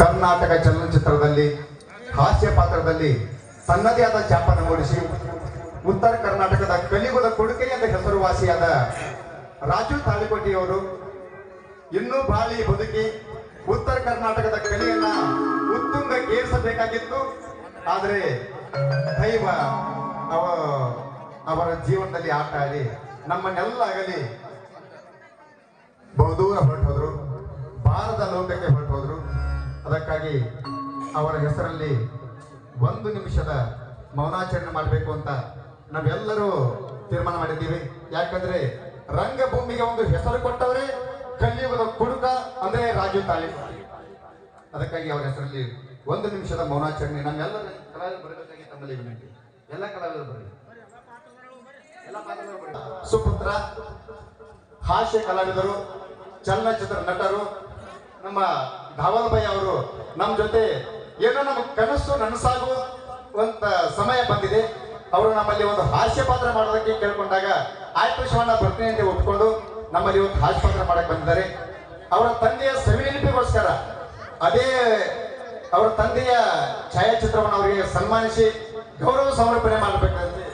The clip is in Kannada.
ಕರ್ನಾಟಕ ಚಲನಚಿತ್ರದಲ್ಲಿ, ಹಾಸ್ಯ ಪಾತ್ರದಲ್ಲಿ ತನ್ನದೇ ಆದ ಚಾಪನ ಮೂಡಿಸಿ, ಉತ್ತರ ಕರ್ನಾಟಕದ ಕಲಿಯುಗದ ಕೊಡುಗೆ ಅಂತ ಹೆಸರುವಾಸಿಯಾದ ರಾಜು ತಾಳಿಕೋಟಿಯವರು ಇನ್ನೂ ಬಾಳಿ ಬದುಕಿ ಉತ್ತರ ಕರ್ನಾಟಕದ ಕಲೆಯನ್ನ ಉತ್ತುಂಗಕ್ಕೇರಿಸಬೇಕಾಗಿತ್ತು ಆದರೆ ದೈವ ಅವ, ಅವರ ಜೀವನದಲ್ಲಿ ಆಟ ಆಡಿ ನಮ್ಮನ್ನೆಲ್ಲ ಆಗಲಿ ಬಹುದೂರ ಹೊರಟೋದ್ರು, ಭಾರತ ಲೋಕಕ್ಕೆ ಹೊರಟೋದ್ರು. ಅದಕ್ಕಾಗಿ ಅವರ ಹೆಸರಲ್ಲಿ ಒಂದು ನಿಮಿಷದ ಮೌನಾಚರಣೆ ಮಾಡಬೇಕು ಅಂತ ನಾವೆಲ್ಲರೂ ತೀರ್ಮಾನ ಮಾಡಿದ್ದೀವಿ. ಯಾಕಂದ್ರೆ ರಂಗಭೂಮಿಗೆ ಒಂದು ಹೆಸರು ಕೊಟ್ಟವರೇ ಕಲಿಯುಗದ ಕುಡುಕ ಅಂದ್ರೆ ರಾಜು ತಾಯಿ. ಅದಕ್ಕಾಗಿ ಅವರ ಹೆಸರಲ್ಲಿ ಒಂದು ನಿಮಿಷದ ಮೌನಾಚರಣೆ ನಮ್ಮೆಲ್ಲರ ತಮ್ಮಲ್ಲಿ ಎಲ್ಲ ಕಲಾವಿದರು. ಸುಪುತ್ರ, ಹಾಸ್ಯ ಕಲಾವಿದರು, ಚಲನಚಿತ್ರ ನಟರು, ನಮ್ಮ ಧಾವಲ್ ಬೈ ಅವರು ನಮ್ಮ ಜೊತೆ ಏನೋ ನಮ್ಮ ಕನಸು ನನಸಾಗುವಂತ ಸಮಯ ಬಂದಿದೆ. ಅವರು ನಮ್ಮಲ್ಲಿ ಒಂದು ಹಾಸ್ಯ ಪಾತ್ರ ಮಾಡೋದಕ್ಕೆ ಕೇಳ್ಕೊಂಡಾಗ ಆಯ್ತು ಶಿವಣ್ಣ ಒಪ್ಕೊಂಡು ನಮ್ಮಲ್ಲಿ ಒಂದು ಹಾಸ್ಯ ಪಾತ್ರ ಮಾಡಕ್ಕೆ ಬಂದಿದ್ದಾರೆ. ಅವರ ತಂದೆಯ ಸವಿನೆನಪಿಗೋಸ್ಕರ ಅದೇ ಅವರ ತಂದೆಯ ಛಾಯಾಚಿತ್ರವನ್ನು ಅವರಿಗೆ ಸನ್ಮಾನಿಸಿ ಗೌರವ ಸಮರ್ಪಣೆ ಮಾಡಬೇಕಂತೆ.